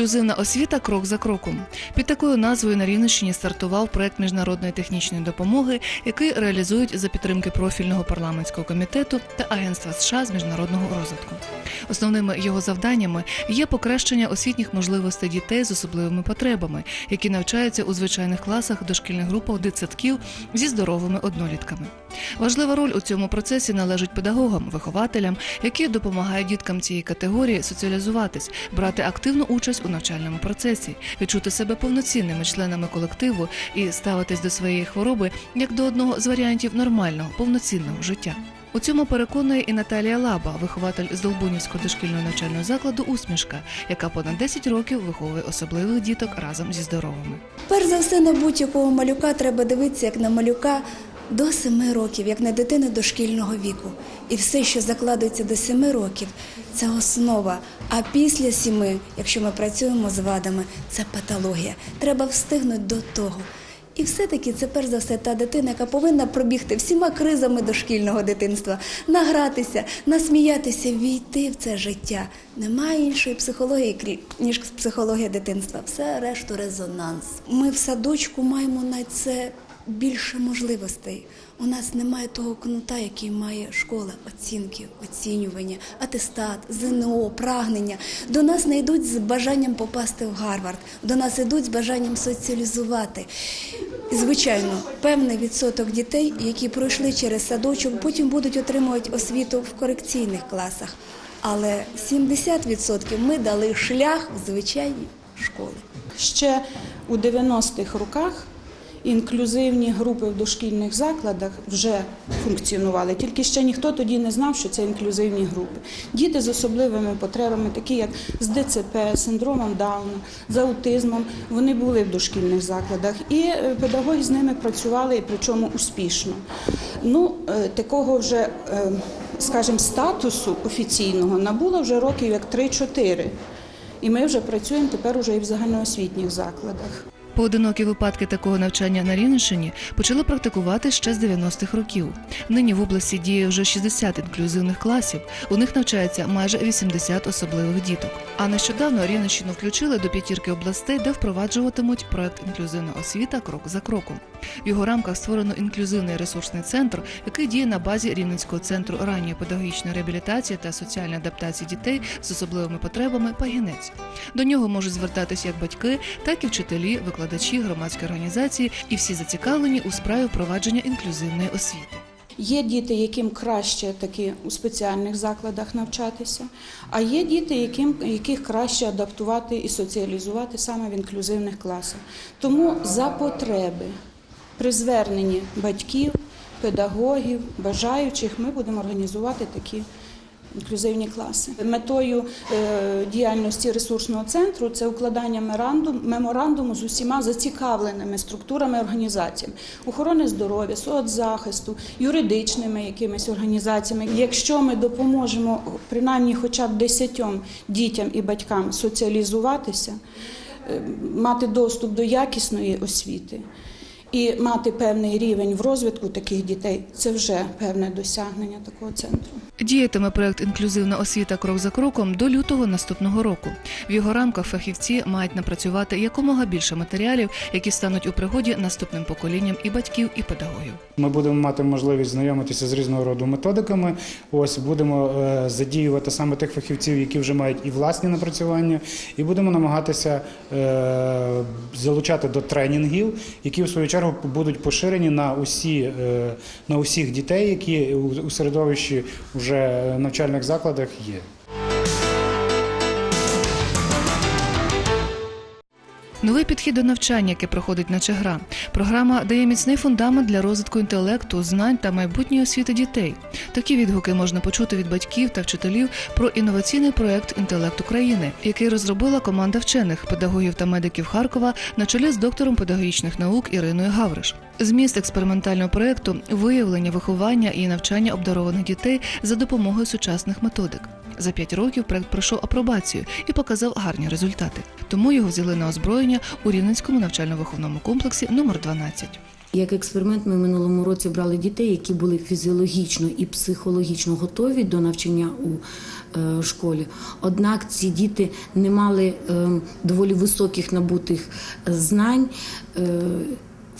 Інклюзивна освіта крок за кроком. Під такою назвою на Рівненщині стартував проект міжнародної технічної допомоги, який реалізують за підтримки профільного парламентського комітету та Агентства США з міжнародного розвитку. Основними його завданнями є покращення освітніх можливостей дітей з особливими потребами, які навчаються у звичайних класах дошкільних групах дитсадків зі здоровими однолітками. Важлива роль у цьому процесі належить педагогам, вихователям, які допомагають діткам цієї категорії соціалізуватись, брати активну участь у навчальному процесі, відчути себе повноцінними членами колективу і ставитись до своєї хвороби як до одного з варіантів нормального, повноцінного життя. У цьому переконує і Наталія Лаба, вихователь з Долбунівського дошкільного навчального закладу Усмішка, яка понад 10 років виховує особливих діток разом зі здоровими. Перш за все, на будь-якого малюка треба дивитися як на малюка до 7 років, як на дитину дошкільного віку. І все, що закладується до 7 років, це основа. А після 7, якщо ми працюємо з вадами, це патологія. Треба встигнути до того. І все-таки це перш за все та дитина, яка повинна пробігти всіма кризами дошкільного дитинства, награтися, насміятися, війти в це життя. Немає іншої психології, ніж психологія дитинства. Все решту резонанс. Ми в садочку маємо на це більше можливостей. У нас немає того кнута, який має школа, оцінки, оцінювання, атестат, ЗНО, прагнення. До нас не йдуть з бажанням попасти в Гарвард, до нас йдуть з бажанням соціалізувати. Звичайно, певний відсоток дітей, які пройшли через садочок, потім будуть отримувати освіту в корекційних класах. Але 70% ми дали шлях в звичайні школи. Ще у 90-х роках інклюзивні групи в дошкільних закладах вже функціонували. Тільки ще ніхто тоді не знав, що це інклюзивні групи. Діти з особливими потребами, такі як з ДЦП, синдромом Дауна, з аутизмом, вони були в дошкільних закладах, і е, педагоги з ними працювали, причому успішно. Ну, е, такого вже, е, скажімо, статусу офіційного набуло вже років як 3-4. І ми вже працюємо тепер уже і в загальноосвітніх закладах. Поодинокі випадки такого навчання на Рівненщині почали практикувати ще з 90-х років. Нині в області діє вже 60 інклюзивних класів. У них навчається майже 80 особливих діток. А нещодавно Рівненщину включили до п'ятірки областей, де впроваджуватимуть проект інклюзивна освіта крок за кроком. В його рамках створено інклюзивний ресурсний центр, який діє на базі Рівненського центру ранньої педагогічної реабілітації та соціальної адаптації дітей з особливими потребами Пагінець. До нього можуть звертатися як батьки, так і вчителі, викладачі, громадські організації і всі зацікавлені у справі впровадження інклюзивної освіти. Є діти, яким краще таки у спеціальних закладах навчатися, а є діти, яким, яких краще адаптувати і соціалізувати саме в інклюзивних класах. Тому за потреби при зверненні батьків, педагогів, бажаючих ми будемо організувати такі. Інклюзивні класи метою е, діяльності ресурсного центру це укладання меморандум, меморандуму з усіма зацікавленими структурами організаціями охорони здоров'я, соцзахисту, юридичними якимись організаціями. Якщо ми допоможемо принаймні хоча б десятьом дітям і батькам соціалізуватися, е, мати доступ до якісної освіти. І мати певний рівень в розвитку таких дітей це вже певне досягнення такого центру. Діятиме проект інклюзивна освіта крок за кроком до лютого наступного року. В його рамках фахівці мають напрацювати якомога більше матеріалів, які стануть у пригоді наступним поколінням і батьків, і педагогів. Ми будемо мати можливість знайомитися з різного роду методиками. Ось будемо е, задіювати саме тих фахівців, які вже мають і власні напрацювання, і будемо намагатися е, залучати до тренінгів, які в свою чергу будуть поширені на усі е, на усіх дітей, які у, середовищі вже навчальних закладах є. Новий підхід до навчання, яке проходить наче гра. Програма дає міцний фундамент для розвитку інтелекту, знань та майбутньої освіти дітей. Такі відгуки можна почути від батьків та вчителів про інноваційний проект Інтелект України, який розробила команда вчених, педагогів та медиків Харкова на чолі з доктором педагогічних наук Іриною Гавриш. Зміст експериментального проекту виявлення, виховання і навчання обдарованих дітей за допомогою сучасних методик. За п'ять років проект пройшов апробацію і показав гарні результати. Тому його взяли на озброєння у Рівненському навчально-виховному комплексі номер 12 Як експеримент, ми минулому році брали дітей, які були фізіологічно і психологічно готові до навчання у е, школі. Однак ці діти не мали е, доволі високих набутих знань.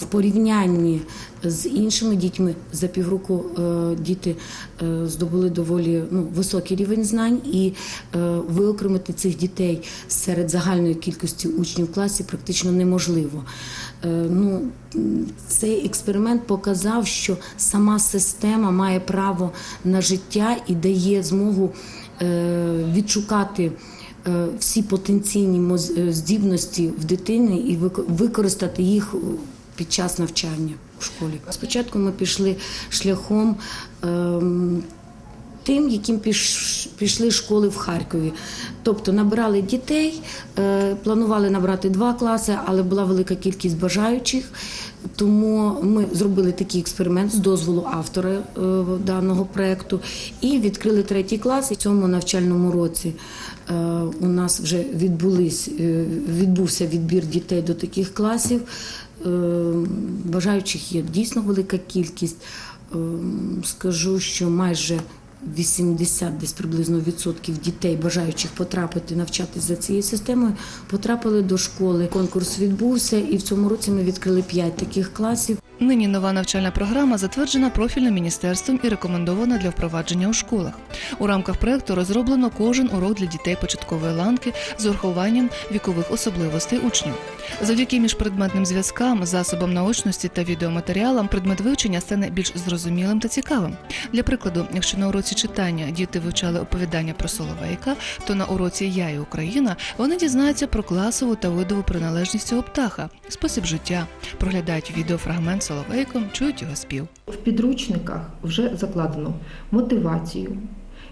В порівнянні з іншими дітьми за півроку е, діти е, здобули доволі ну, високий рівень знань, і е, виокремити цих дітей серед загальної кількості учнів в класі практично неможливо. Ну, цей експеримент показав, що сама система має право на життя і дає змогу відшукати. Всі потенційні здібності в дитини і використати їх під час навчання у школі. Спочатку ми пішли шляхом ем, тим, яким піш, пішли школи в Харкові. Тобто набирали дітей, е, планували набрати два класи, але була велика кількість бажаючих. Тому ми зробили такий експеримент з дозволу автора е, даного проекту і відкрили третій клас. І в цьому навчальному році е, у нас вже відбулись, е, відбувся відбір дітей до таких класів. Е, Бажаючих є дійсно велика кількість. Е, Скажу, що майже 80 десь приблизно відсотків дітей, бажаючих потрапити навчатися за цією системою, потрапили до школи. Конкурс відбувся, і в цьому році ми відкрили 5 таких класів. Нині нова навчальна програма затверджена профільним міністерством і рекомендована для впровадження у школах. У рамках проекту розроблено кожен урок для дітей початкової ланки з урахуванням вікових особливостей учнів. Завдяки міжпредметним зв'язкам, засобам наочності та відеоматеріалам предмет вивчення стане більш зрозумілим та цікавим. Для прикладу, якщо на уроці читання діти вивчали оповідання про Соловейка, то на уроці Я і Україна вони дізнаються про класову та видову приналежність цього птаха, спосіб життя, проглядають відеофрагмент Соловейком, чують його спів. В підручниках вже закладено мотивацію,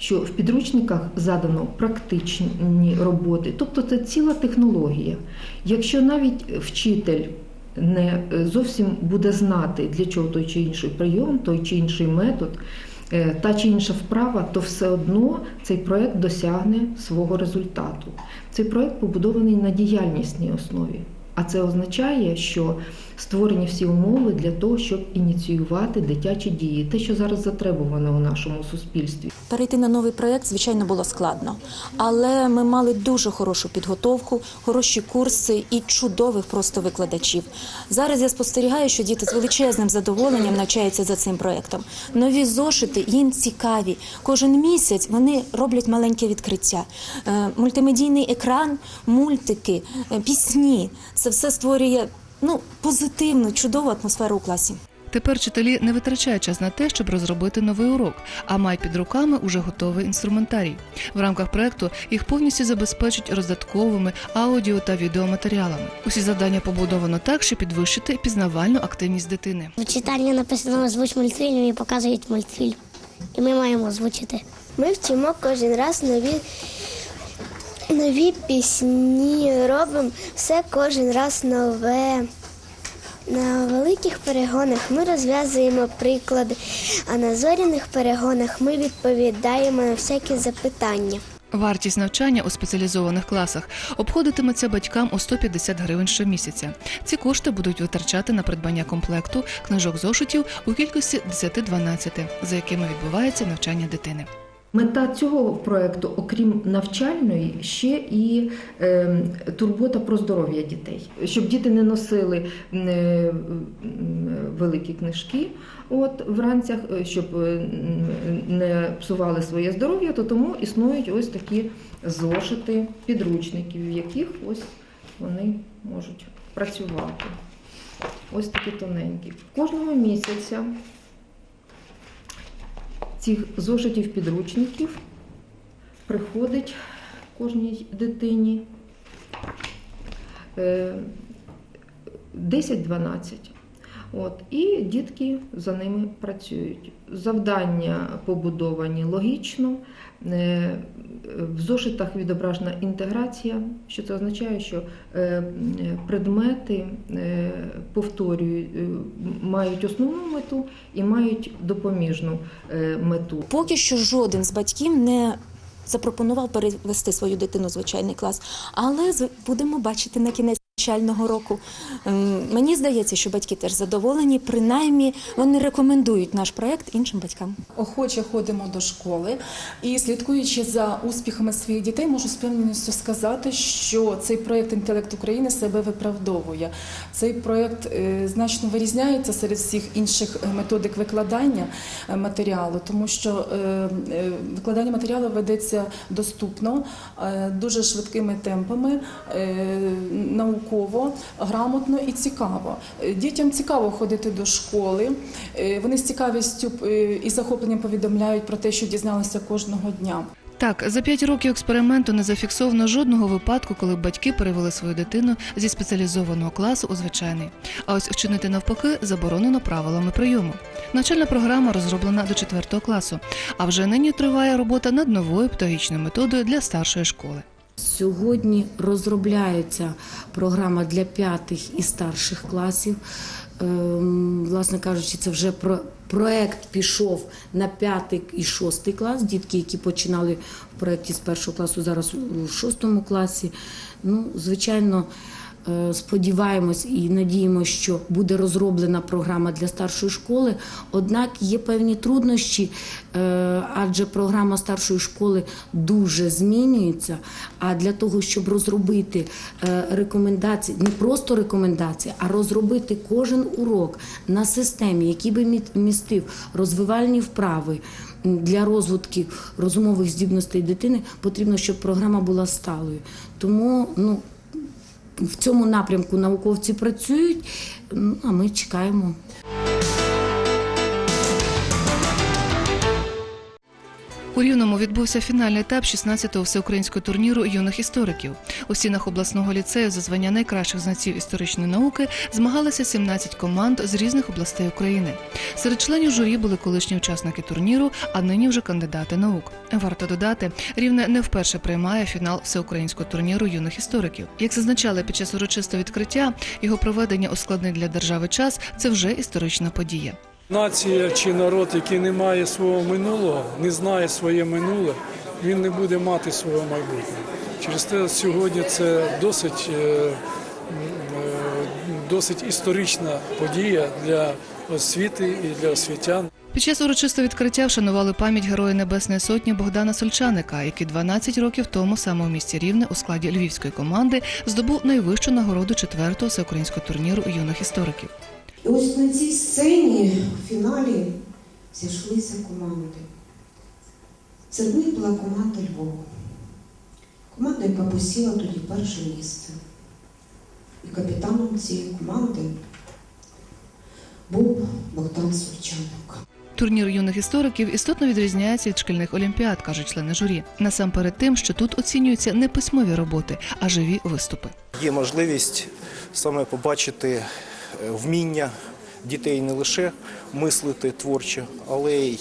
що в підручниках задано практичні роботи, тобто це ціла технологія. Якщо навіть вчитель не зовсім буде знати, для чого той чи інший прийом, той чи інший метод, е, та чи інша вправа, то все одно цей проект досягне свого результату. Цей проект побудований на діяльнісній основі. А це означає, що створені всі умови для того, щоб ініціювати дитячі дії, те, що зараз затребувано у нашому суспільстві. Перейти на новий проєкт, звичайно, було складно, але ми мали дуже хорошу підготовку, хороші курси і чудових просто викладачів. Зараз я спостерігаю, що діти з величезним задоволенням навчаються за цим проєктом. Нові зошити їм цікаві. Кожен місяць вони роблять маленьке відкриття. Е, Мультимедійний екран, мультики, е, пісні це все створює ну позитивну, чудову атмосферу у класі. Тепер вчителі не витрачають час на те, щоб розробити новий урок, а мають під руками уже готовий інструментарій. В рамках проекту їх повністю забезпечать роздатковими аудіо та відеоматеріалами. Усі завдання побудовано так, щоб підвищити пізнавальну активність дитини. В читанні написано озвуч мультфільм і показують мультфільм. І ми маємо озвучити. Ми вчимо кожен раз нові, нові пісні, робимо все кожен раз нове. На великих перегонах ми розв'язуємо приклади, а на зоряних перегонах ми відповідаємо на всякі запитання. Вартість навчання у спеціалізованих класах обходитиметься батькам у 150 гривень щомісяця. Ці кошти будуть витрачати на придбання комплекту книжок зошитів у кількості 10-12, за якими відбувається навчання дитини. Мета цього проекту, окрім навчальної, ще і е, турбота про здоров'я дітей, щоб діти не носили великі книжки. От вранцях, е, щоб е, не псували своє здоров'я, то тому існують ось такі зошити підручників, в яких ось вони можуть працювати. Ось такі тоненькі. Кожного місяця цих зошитів підручників приходить кожній дитині е, 10-12. От, і дітки за ними працюють. Завдання побудовані логічно. Е, В зошитах відображена інтеграція, що це означає, що е, предмети е, повторюють, е, мають основну мету і мають допоміжну е, мету. Поки що жоден з батьків не запропонував перевести свою дитину в звичайний клас, але будемо бачити на кінець. Навчального року Ем, мені здається, що батьки теж задоволені. Принаймні вони рекомендують наш проект іншим батькам. охоче ходимо до школи і слідкуючи за успіхами своїх дітей, можу з певністю сказати, що цей проєкт інтелект України себе виправдовує. Цей проєкт е, значно вирізняється серед всіх інших е, методик викладання е, матеріалу, тому що викладання матеріалу ведеться доступно, дуже швидкими темпами, е, науково, грамотно і цікаво. Е, Дітям цікаво ходити до школи. Е, Вони з цікавістю е, і захопленням повідомляють про те, що дізналися кожного дня. Так, за п'ять років експерименту не зафіксовано жодного випадку, коли батьки перевели свою дитину зі спеціалізованого класу у звичайний. А ось вчинити навпаки заборонено правилами прийому. Навчальна програма розроблена до 4 класу, а вже нині триває робота над новою педагогічною методою для старшої школи. Сьогодні розробляється програма для п'ятих і старших класів. Ем, Власне кажучи, це вже про проект пішов на п'ятий і шостий клас. Дітки, які починали в проєкті з першого класу, зараз у шостому класі. Ну, звичайно. Е, Сподіваємось і надіємося, що буде розроблена програма для старшої школи. Однак є певні труднощі, е, адже програма старшої школи дуже змінюється. А для того, щоб розробити е, рекомендації, не просто рекомендації, а розробити кожен урок на системі, який би містив розвивальні вправи для розвитку розумових здібностей дитини, потрібно, щоб програма була сталою. Тому ну. В цьому напрямку науковці працюють, ну, а ми чекаємо. У Рівному відбувся фінальний етап 16-го всеукраїнського турніру юних істориків. У стінах обласного ліцею за звання найкращих знавців історичної науки змагалися 17 команд з різних областей України. Серед членів журі були колишні учасники турніру, а нині вже кандидати наук. Варто додати, рівне не вперше приймає фінал всеукраїнського турніру юних істориків. Як зазначали під час урочистого відкриття, його проведення у складний для держави час це вже історична подія. Нація чи народ, який не має свого минулого, не знає своє минуле, він не буде мати свого майбутнього. Через те сьогодні це досить, е, е, досить історична подія для освіти і для освітян. Під час урочистого відкриття вшанували пам'ять Героя Небесної Сотні Богдана Сольчаника, який 12 років тому саме у місті Рівне у складі львівської команди здобув найвищу нагороду четвертого всеукраїнського турніру юних істориків. І ось на цій сцені в фіналі зійшлися команди. Серед них була команда Львова. Команда, яка посіла тоді перше місце. І капітаном цієї команди був Богдан Сольчанок. Турнір юних істориків істотно відрізняється від шкільних олімпіад, кажуть члени журі. Насамперед тим, що тут оцінюються не письмові роботи, а живі виступи. Є можливість саме побачити вміння дітей не лише мислити творчо, але й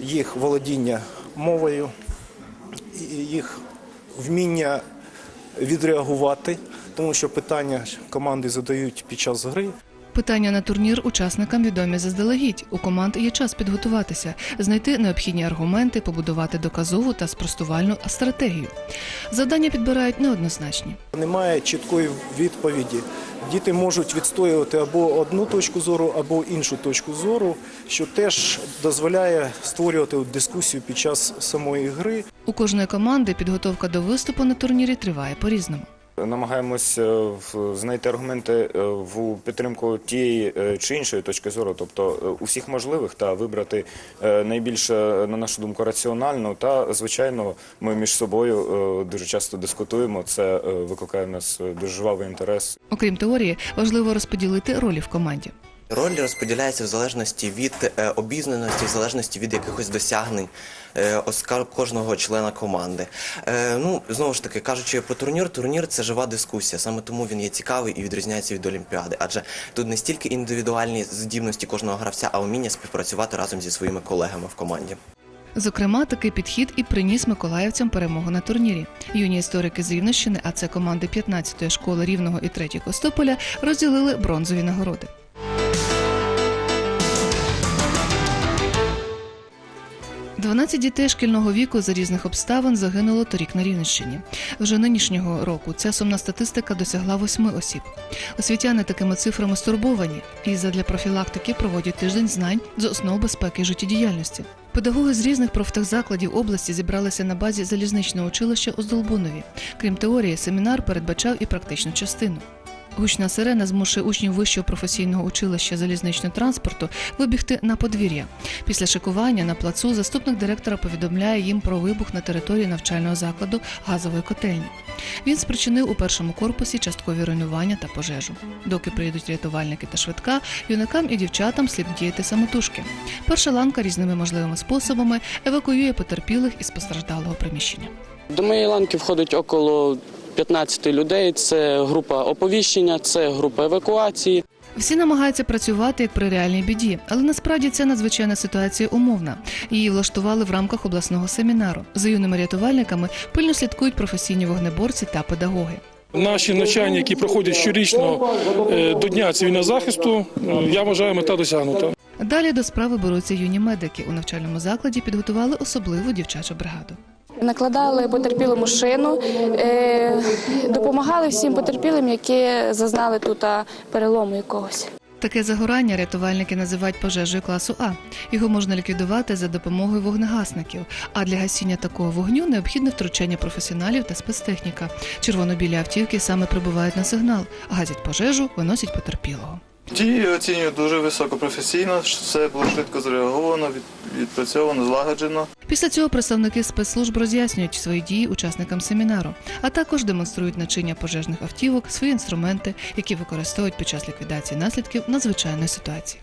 їх володіння мовою, їх вміння відреагувати, тому що питання команди задають під час гри. Питання на турнір учасникам відомі заздалегідь. У команд є час підготуватися, знайти необхідні аргументи, побудувати доказову та спростувальну стратегію. Завдання підбирають неоднозначні. Немає чіткої відповіді. Діти можуть відстоювати або одну точку зору, або іншу точку зору, що теж дозволяє створювати дискусію під час самої гри. У кожної команди підготовка до виступу на турнірі триває по-різному. Намагаємось е, знайти аргументи е, в підтримку тієї е, чи іншої точки зору, тобто усіх можливих, та вибрати найбільше, найбільш, на нашу думку, раціональну. Та звичайно, ми між собою дуже часто дискутуємо. Це викликає в нас дуже жвавий інтерес. Окрім теорії, важливо розподілити ролі в команді. Роль розподіляється в залежності від е, обізнаності, в залежності від якихось досягнень е, кожного члена команди. Е, ну знову ж таки кажучи про турнір, турнір це жива дискусія. Саме тому він є цікавий і відрізняється від Олімпіади. Адже тут не стільки індивідуальні здібності кожного гравця, а вміння співпрацювати разом зі своїми колегами в команді. Зокрема, такий підхід і приніс миколаївцям перемогу на турнірі. Юні історики з Рівненщини, а це команди 15-ї школи Рівного і 3 Костополя, розділили бронзові нагороди. 12 дітей шкільного віку за різних обставин загинуло торік на Рівненщині. Вже нинішнього року ця сумна статистика досягла восьми осіб. Освітяни такими цифрами стурбовані і задля профілактики проводять тиждень знань з основ безпеки життєдіяльності. Педагоги з різних профтехзакладів області зібралися на базі залізничного училища у Здолбунові. Крім теорії, семінар передбачав і практичну частину. Гучна сирена змушує учнів вищого професійного училища залізничного транспорту вибігти на подвір'я. Після шикування на плацу заступник директора повідомляє їм про вибух на території навчального закладу газової котельні. Він спричинив у першому корпусі часткові руйнування та пожежу. Доки приїдуть рятувальники та швидка, юнакам і дівчатам слід діяти самотужки. Перша ланка різними можливими способами евакуює потерпілих із постраждалого приміщення. До моєї ланки входить около 15 людей. Це група оповіщення, це група евакуації. Всі намагаються працювати як при реальній біді, але насправді ця надзвичайна ситуація умовна. Її влаштували в рамках обласного семінару. За юними рятувальниками пильно слідкують професійні вогнеборці та педагоги. Наші навчання, які проходять щорічно е, до Дня цивільного захисту, е, я вважаю, мета досягнута. Далі до справи беруться юні медики. У навчальному закладі підготували особливу дівчачу бригаду. Накладали потерпілому шину, е, допомагали всім потерпілим, які зазнали тут перелому якогось. Таке загорання рятувальники називають пожежею класу А. Його можна ліквідувати за допомогою вогнегасників. А для гасіння такого вогню необхідне втручання професіоналів та спецтехніка. Червоно-білі автівки саме прибувають на сигнал, гасять пожежу, виносять потерпілого. Ті оцінюю дуже високопрофесійно, все було швидко зреаговано, від- відпрацьовано, злагоджено. Після цього представники спецслужб роз'яснюють свої дії учасникам семінару, а також демонструють начиння пожежних автівок, свої інструменти, які використовують під час ліквідації наслідків надзвичайної ситуації.